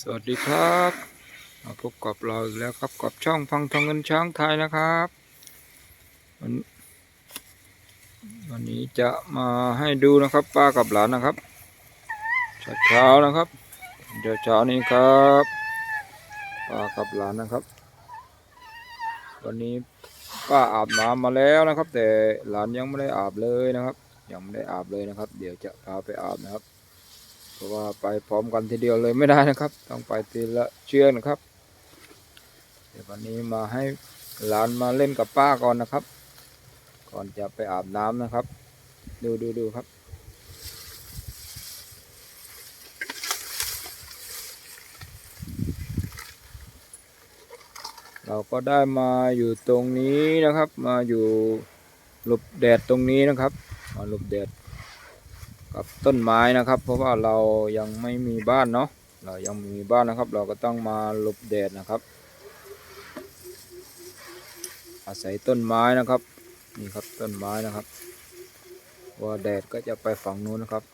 สวัสดีครับมาพบกับเราอีกแล้วครับกับช่องฟังทองเงินช้างไทยนะครับวันวันนี้จะมาให้ดูนะครับป้ากับหลานนะครับเช้าๆนะครับเดี๋ยวเช้านี้ครับป้ากับหลานนะครับ วันนี้ป้าอาบน้ำมาแล้วนะครับ แต่หลานยังไม่ได้อาบเลยนะครับ ยังไม่ได้อาบเลยนะครับ เดี๋ยวจะพาไปอาบนะครับ เพราะว่าไปพร้อมกันทีเดียวเลยไม่ได้นะครับ ต้องไปทีละเชือกนะครับ เดี๋ยววันนี้มาให้หลานมาเล่นกับป้าก่อนนะครับ ก่อนจะไปอาบน้ำนะครับ ดูดูดูครับเราก็ได้มาอยู่ตรงนี้นะครับ มาอยู่หลบแดดตรงนี้นะครับ มาหลบแดด กับต้นไม้นะครับ เพราะว่าเรายังไม่มีบ้านเนาะเรายังไม่มีบ้านนะครับ เราก็ต้องมาหลบแดดนะครับ อาศัยต้นไม้นะครับนี่ครับต้นไม้นะครับว่าแดดก็จะไปฝั่งนู้นนะครับ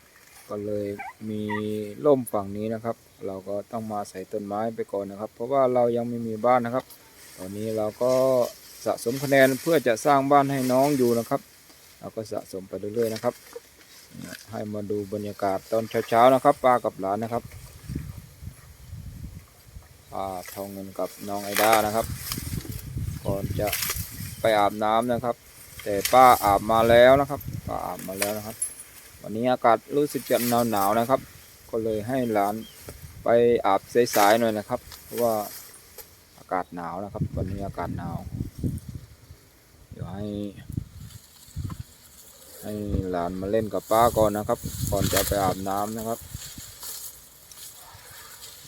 ก็เลยมีร่มฝั่งนี้นะครับ เราก็ต้องมาใส่ต้นไม้ไปก่อนนะครับ เพราะว่าเรายังไม่มีบ้านนะครับ ตอนนี้เราก็สะสมคะแนนเพื่อจะสร้างบ้านให้น้องอยู่นะครับ เราก็สะสมไปเรื่อยๆนะครับ ให้มาดูบรรยากาศตอนเช้าๆนะครับป้ากับหลานนะครับป้าทองเงินกับน้องไอด้านะครับ ก่อนจะไปอาบน้ำนะครับ แต่ป้าอาบมาแล้วนะครับ ป้าอาบมาแล้วนะครับ วันนี้อากาศรู้สึกจะหนาวหนาวๆนะครับ ก็เลยให้หลานไปอาบสายๆหน่อยนะครับ เพราะว่าอากาศหนาวนะครับ วันนี้อากาศหนาวเดี๋ยวให้ ให้หลานมาเล่นกับป้าก่อนนะครับ ก่อนจะไปอาบน้ำนะครับ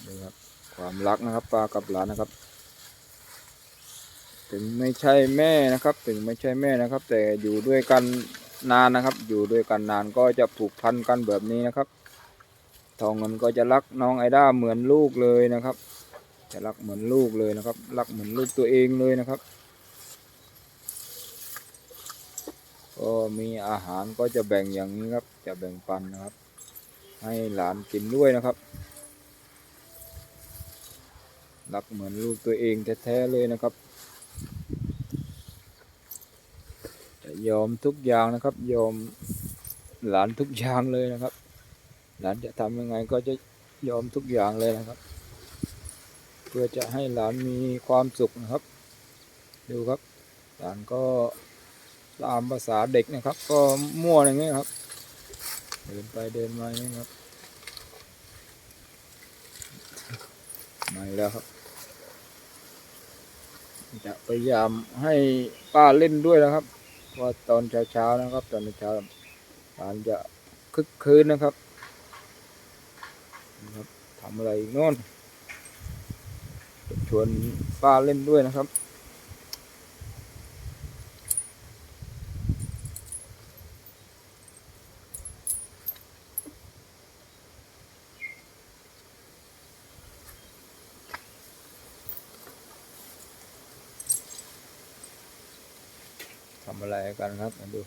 นี่ครับ ความรักนะครับป้ากับหลานนะครับ ถึงไม่ใช่แม่นะครับ ถึงไม่ใช่แม่นะครับ แต่อยู่ด้วยกันนานนะครับ อยู่ด้วยกันนานก็จะผูกพันกันแบบนี้นะครับ ทองเงินก็จะรักน้องไอด้าเหมือนลูกเลยนะครับ จะรักเหมือนลูกเลยนะครับ รักเหมือนลูกตัวเองเลยนะครับ ก็มีอาหารก็จะแบ่งอย่างนี้ครับ จะแบ่งปันนะครับ ให้หลานกินด้วยนะครับ รักเหมือนลูกตัวเองแท้ๆเลยนะครับยอมทุกอย่างนะครับยอมหลานทุกอย่างเลยนะครับ หลานจะทำยังไงก็จะยอมทุกอย่างเลยนะครับ เพื่อจะให้หลานมีความสุขนะครับ ดูครับ หลานก็ ตามภาษาเด็กนะครับ ก็มั่วอย่างเงี้ครับ เดินไปเดินมาอย่างเงี้ครับมาแล้วครับ จะพยายามให้ป้าเล่นด้วยนะครับเพราะว่าตอนเช้าๆนะครับ ตอนเช้าหลานจะคึกคืนนะครับนะครับทำอะไรอีกโน่นชวนป้าเล่นด้วยนะครับำอะไรกันครับมาดู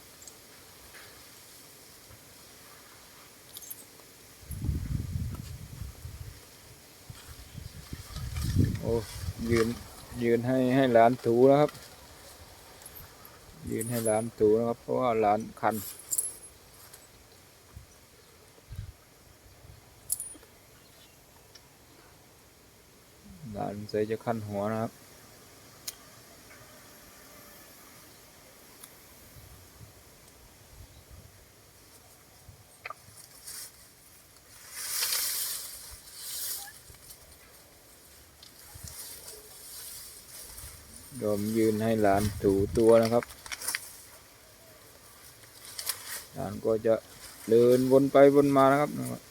โอ้ยืนยืนให้ให้หลานถูนะครับ ยืนให้หลานถูนะครับ เพราะว่าหลานคันหลานเสยจะคันหัวนะครับ ยอมยืนให้หลานถูตัวนะครับ หลานก็จะเดินวนไปวนมานะครับนะครับ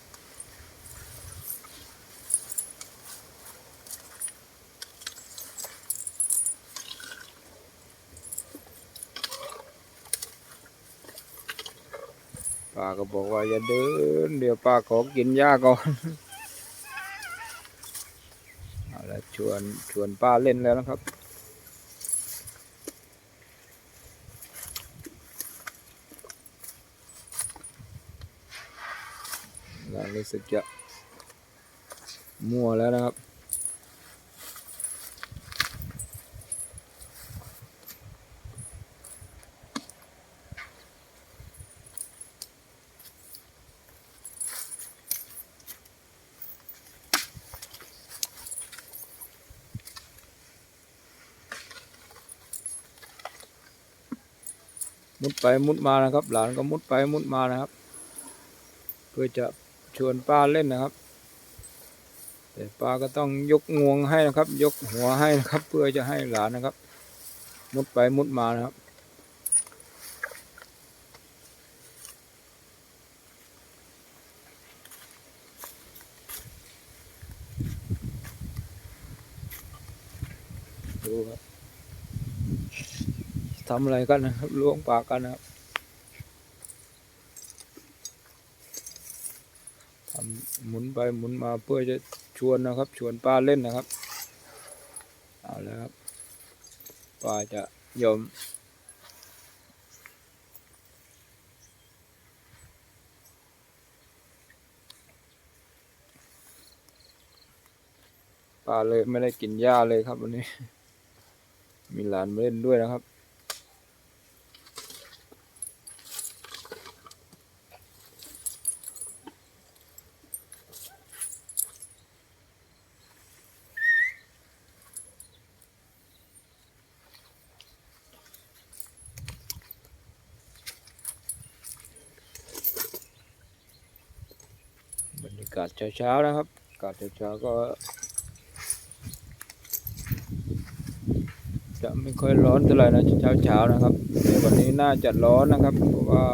ป้าก็บอกว่าอย่าเดิน เดี๋ยวป้าขอกินหญ้าก่อนเอาละชวนชวนป้าเล่นแล้วนะครับ เรารู้สึกจะมั่วแล้วนะครับ มุดไปมุดมานะครับ หลานก็มุดไปมุดมานะครับ เพื่อจะ ชวนป้าเล่นนะครับ แต่ป้าก็ต้องยกงวงให้นะครับ ยกหัวให้นะครับ เพื่อจะให้หลานนะครับ มุดไปมุดมานะครับดูครับทำอะไรกันนะครับล้วงปากกันนะครับทำ หมุนไปหมุนมาเพื่อจะชวนนะครับ ชวนป้าเล่นนะครับ เอาแล้วครับป้าจะยอมป้าเลยไม่ได้กินหญ้าเลยครับวันนี้ มีหลานมาเล่นด้วยนะครับ บรรยากาศเช้าๆนะครับอากาศเช้าๆก็ จะไม่ค่อยร้อนเท่าไหร่นะเช้าเช้าๆนะครับแต่วันนี้น่าจะร้อนนะครับ เพราะว่า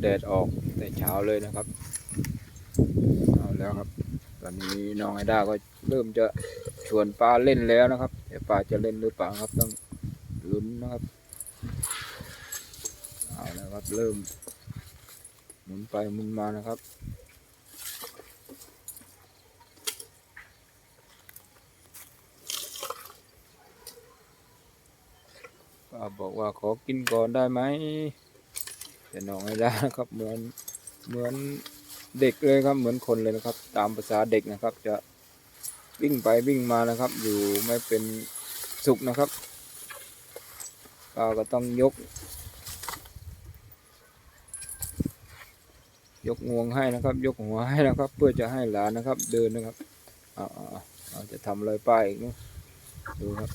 แดดออกแต่เช้าเลยนะครับเอาแล้วครับ ตอนนี้น้องไอด้าก็เริ่มจะชวนป้าเล่นแล้วนะครับแต่ป้าจะเล่นหรือเปล่าครับต้องลุ้นนะครับเอาแล้วครับเริ่ม หมุนไปหมุนมานะครับ ป้าบอกว่าขอกินก่อนได้ไหมแต่น้องไม่ได้นะครับ เหมือนเหมือนเด็กเลยครับ เหมือนคนเลยนะครับ ตามภาษาเด็กนะครับ จะวิ่งไปวิ่งมานะครับ อยู่ไม่เป็นสุขนะครับป้าก็ต้องยก ยกงวงให้นะครับ ยกหัวให้นะครับ เพื่อจะให้หลานนะครับ เดินนะครับเอาเอาเอาจะทำอะไรป้าอีกเนาะดูครับ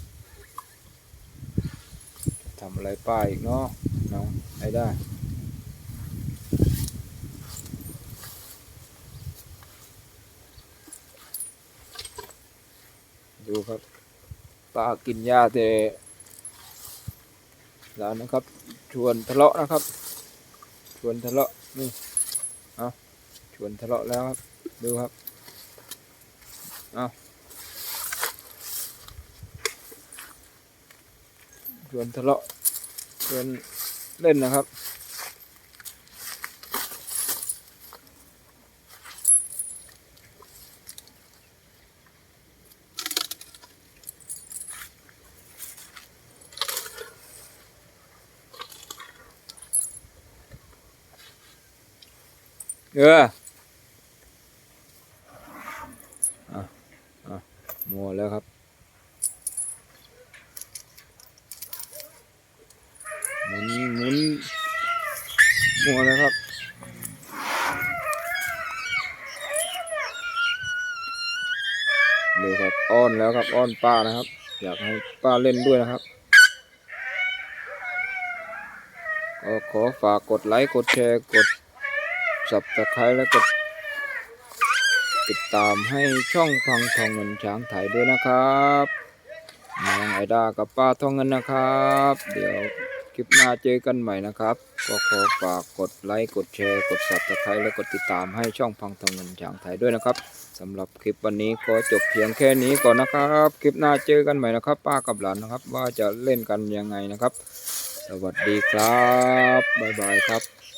ทำอะไรป้าอีกเนาะน้องไอ้ได้ดูครับป้ากินหญ้าแต่หลานนะครับ ชวนทะเลาะนะครับ ชวนทะเลาะนี่ เอาชวนทะเลาะแล้วครับ ดูครับ เอาชวนทะเลาะชวนเล่นนะครับ เอออะอะมัวแล้วครับหมุนหมุนมัวแล้วครับดูครับอ้อนแล้วครับอ้อนป้านะครับ อยากให้ป้าเล่นด้วยนะครับก็ขอฝากกดไลค์ กดแชร์ กด สับตะไคร้และกดติดตามให้ช่องฟังทองเงินช้างไทยด้วยนะครับน้องไอดากับป้าทองเงินนะครับ เดี๋ยวคลิปหน้าเจอกันใหม่นะครับ ก็ขอฝากกดไลค์กดแชร์ กดสับตะไคร้และกดติดตามให้ช่องฟังทองเงินช้างไทยด้วยนะครับสำหรับคลิปวันนี้ก็จบเพียงแค่นี้ก่อนนะครับ คลิปหน้าเจอกันใหม่นะครับ ป้ากับหลานนะครับ ว่าจะเล่นกันยังไงนะครับ สวัสดีครับบ๊ายบายครับ